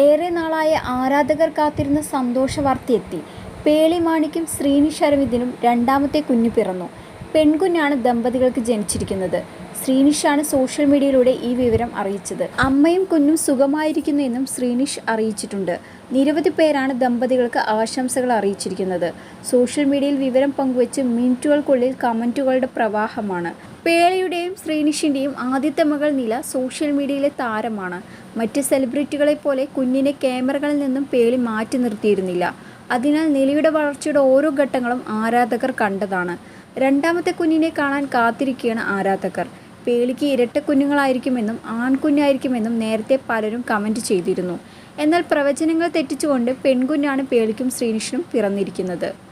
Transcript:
ഏറെ നാളായ ആരാധകർ കാത്തിരുന്ന സന്തോഷ വാർത്തയെത്തി. പേളി മാണിക്കും ശ്രീനി ശരവിദിനും രണ്ടാമത്തെ കുഞ്ഞു പിറന്നു. പെൺകുഞ്ഞാണ് ദമ്പതികൾക്ക് ജനിച്ചിരിക്കുന്നത്. ശ്രീനിഷാണ് സോഷ്യൽ മീഡിയയിലൂടെ ഈ വിവരം അറിയിച്ചത്. അമ്മയും കുഞ്ഞും സുഖമായിരിക്കുന്നു എന്നും ശ്രീനിഷ് അറിയിച്ചിട്ടുണ്ട്. നിരവധി പേരാണ് ദമ്പതികൾക്ക് ആശംസകൾ അറിയിച്ചിരിക്കുന്നത്. സോഷ്യൽ മീഡിയയിൽ വിവരം പങ്കുവച്ച് മിനിറ്റുകൾക്കുള്ളിൽ കമന്റുകളുടെ പ്രവാഹമാണ്. പേളിയുടെയും ശ്രീനിഷിന്റെയും ആദ്യത്തെ മകൾ നില സോഷ്യൽ മീഡിയയിലെ താരമാണ്. മറ്റ് സെലിബ്രിറ്റികളെ പോലെ കുഞ്ഞിനെ ക്യാമറകളിൽ നിന്നും പേളി മാറ്റി നിർത്തിയിരുന്നില്ല. അതിനാൽ നിലയുടെ വളർച്ചയുടെ ഓരോ ഘട്ടങ്ങളും ആരാധകർ കണ്ടതാണ്. രണ്ടാമത്തെ കുഞ്ഞിനെ കാണാൻ കാത്തിരിക്കുകയാണ് ആരാധകർ. പേളിക്ക് ഇരട്ട കുഞ്ഞുങ്ങളായിരിക്കുമെന്നും ആൺകുഞ്ഞായിരിക്കുമെന്നും നേരത്തെ പലരും കമന്റ് ചെയ്തിരുന്നു. എന്നാൽ പ്രവചനങ്ങൾ തെറ്റിച്ചുകൊണ്ട് പെൺകുഞ്ഞാണ് പേളിക്കും ശ്രീനിഷിനും പിറന്നിരിക്കുന്നത്.